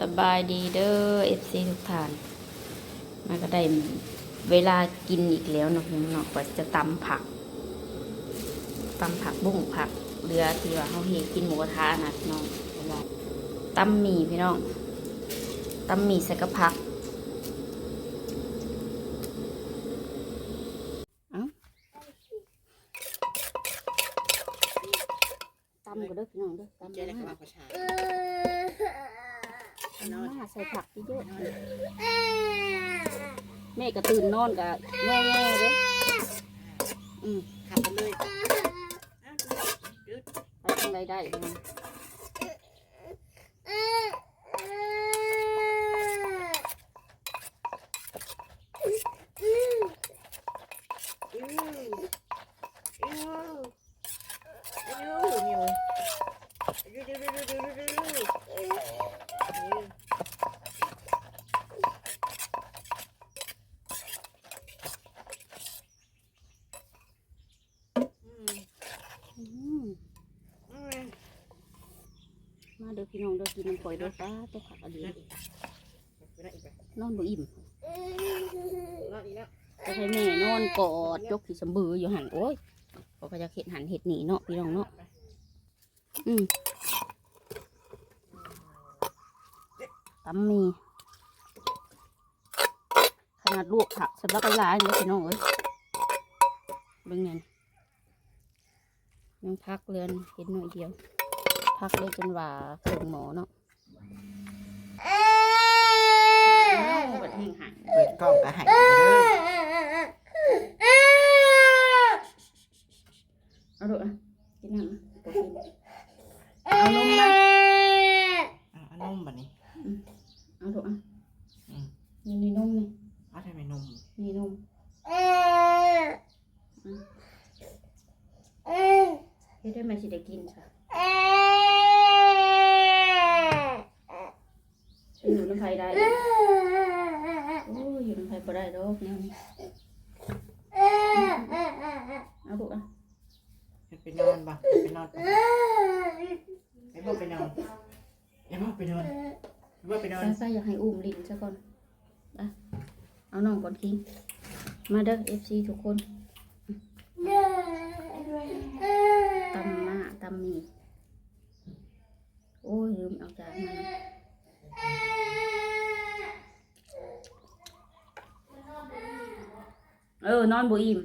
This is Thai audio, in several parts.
สบายดีเด้อเอฟซีทุกท่านมาก็ได้เวลากินอีกแล้วเนาะพี่น้องก็จะตำผักตำผักบุ้งผักเรือที่ว่าเขาเฮกินหมูกระทะนะพี่น้องเวลาตำหมี่พี่น้องตำหมี่ใส่กระผักเอ้าตำก็เด้อพี่น้องเด้อตำเจ๊ได้ มากับประชาตำมาใส่ผักเยอะๆแม่ก็ตื่นนอนก็แง่ๆเด้ออืมขับไปเลยอะหยุดไปทางใดได้เนาะ อิ้วอิ้วอิ้วเหนียวอิ้วอิ้วอิ้วอิ้วอิ้วอิ้วอิ้วอืม อืม อืม มา เด้อพี่น้องเด้อกินมันปล่อยเด้อป้าตัวผักอันนี้ไปได้อีกไปนอนบ่อิ่มรอดอีกแล้วจะให้แม่นอนกอดยกขี้สมบืออยู่หันโอ้ยพอก็จะเห็ดหันเห็ดหนีเนาะพี่น้องเนาะอืมตำมีขนาดลวกผักสำหรับหลายๆเลยพี่น้องเอ้ยเบิ่งนั่นยังพักเรือนเห็นหน่อยเดียว พักเลยจนว่าส่งหมอเนาะบัดแห้งหายเปิดกล้องก็หายไปเลยเอาดูอะกินน้ำอะบ่กินเอานมมาอะเอานมแบบนี้เอาดูอะมนี่นี่นมนี่เอาทำไมนมนี่นมเฮ็ดได้ไหมสิได้กินจ้ะ อยู่น้ำไฟได้โอ้ยอยู่น้ำไฟบ่ได้ดอกแนวนี้เอาดูอะให้ไปนอนบ่ให้ไปนอนบ่ให้บ่ไปนอนให้บ่ไปนอนให้บ่ไปนอนซาซาอยากให้อุ้มลิ้นซะก่อนอะเอาน้องก่อนคิงมาเด้อ FC ทุกคนตำมาตำมีโอ้ยลืมเอาจานมา เออนอนบ่อิ่ม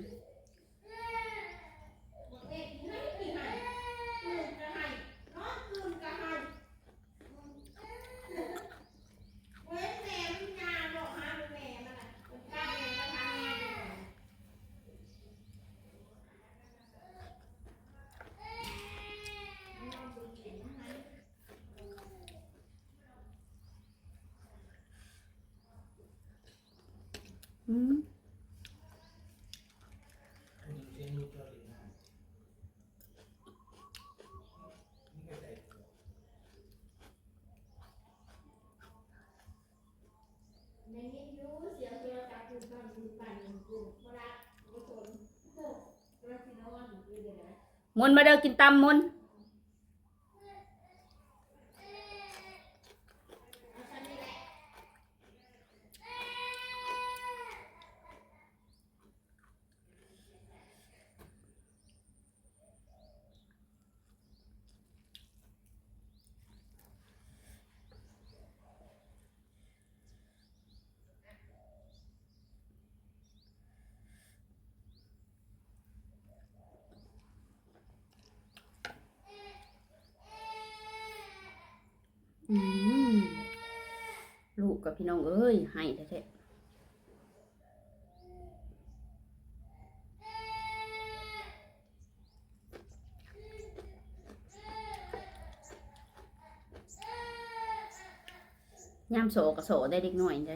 อืม มนมาเด้อกินตำมนต์อืม ลูกกับพี่น้องเอ้ยให้แท้ยามโสกับโสได้เด็กหน่อยไ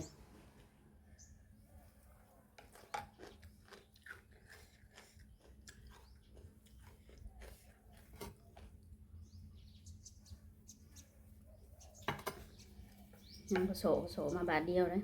ด้ยังผสมผสมมาบาทเดียวเลย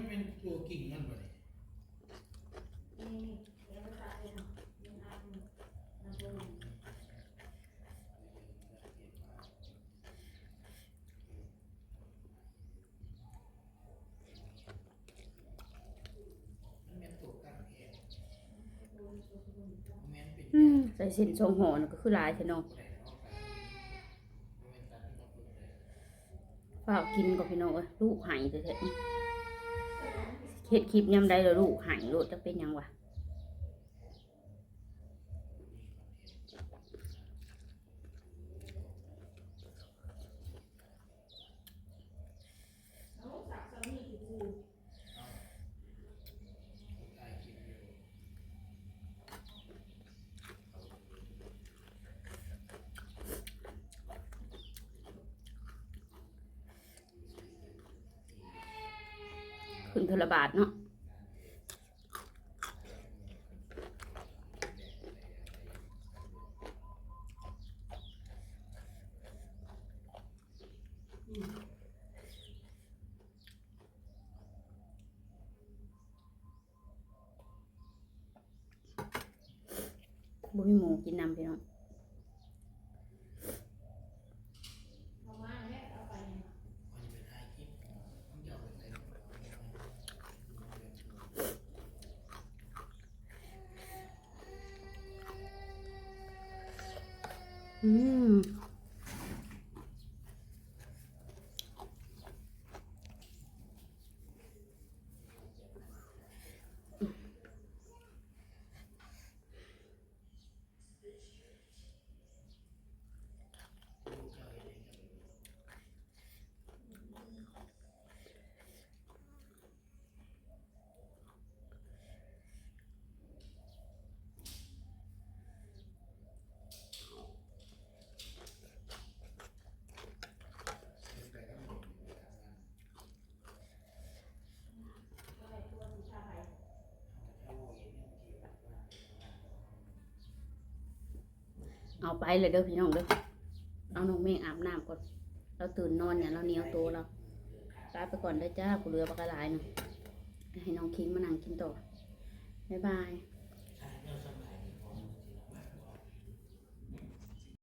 แต่เส้นทรงห่อนก็คือลายใช่น้องเปิดได้ฝากกินก็พี่น้องเอ้ยลูกหายเถอะเห็ดคลิปยำได้แล้วลูกหายโลดจะเป็นยังวะ ถ่ายคลิปอยู่ ขึ้นเทอละบาทเนาะบุ้ยหมูกินน้ำพี่น้อง อืม เอาไปเลยเด้อพี่น้องเด้อเอาน้องเมฆอาบน้ำก่อน เราตื่นนอนเนี่ยเราเหนียวตัวเราลาไปก่อนเด้จ้ากูเรือปลากระลายหน่ยให้น้องคิงมานั่งกินต่อบ๊ายบาย